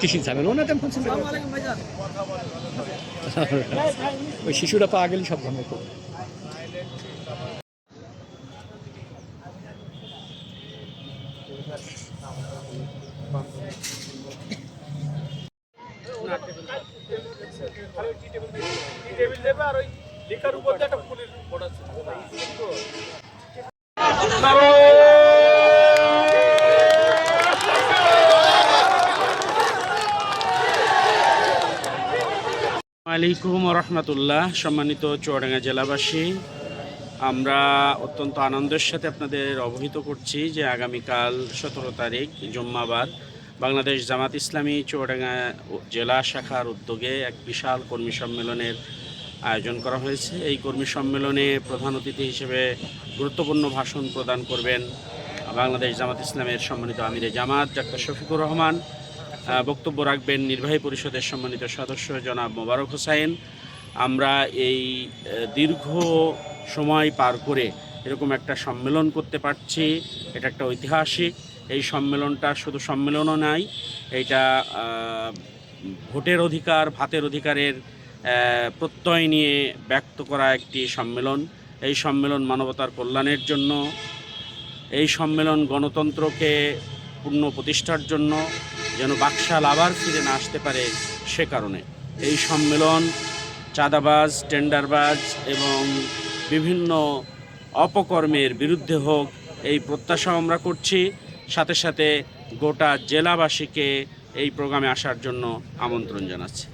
কিসির ঝামেলা? ওনাদের ফোন ওই শিশুরা পাওয়া গেলে সব দেবে আর ওই লিখার উপর একটা ফুলের বোর্ড আছে আলাইকুম রহমতুল্লাহ সম্মানিত চুয়াডাঙ্গা জেলাবাসী। আমরা অত্যন্ত আনন্দের সাথে আপনাদের অবহিত করছি যে আগামীকাল সতেরো তারিখ, জুম্মাবাদ, বাংলাদেশ জামাত ইসলামী চুয়াডাঙ্গা জেলা শাখার উদ্যোগে এক বিশাল কর্মী সম্মেলনের আয়োজন করা হয়েছে। এই কর্মী সম্মেলনে প্রধান অতিথি হিসেবে গুরুত্বপূর্ণ ভাষণ প্রদান করবেন বাংলাদেশ জামাত ইসলামের সম্মানিত আমিরে জামাত, ডাক্তার শফিকুর রহমান বক্তব্য রাখবেন নির্বাহী পরিষদের সম্মানিত সদস্য জনাব মোবারক হোসাইন। আমরা এই দীর্ঘ সময় পার করে এরকম একটা সম্মেলন করতে পারছি। এটা একটা ঐতিহাসিক। এই সম্মেলনটা শুধু সম্মেলনও নাই, এটা ভোটের অধিকার, ভাতের অধিকারের প্রত্যয় নিয়ে ব্যক্ত করা একটি সম্মেলন। এই সম্মেলন মানবতার কল্যাণের জন্য। এই সম্মেলন গণতন্ত্রকে পূর্ণ প্রতিষ্ঠার জন্য যেন বাকশাল আবার ফিরে না আসতে পারে সে কারণে। এই সম্মেলন চাঁদাবাজ, টেন্ডারবাজ এবং বিভিন্ন অপকর্মের বিরুদ্ধে হোক, এই প্রত্যাশা আমরা করছি। সাথে সাথে গোটা জেলাবাসীকে এই প্রোগ্রামে আসার জন্য আমন্ত্রণ জানাচ্ছি।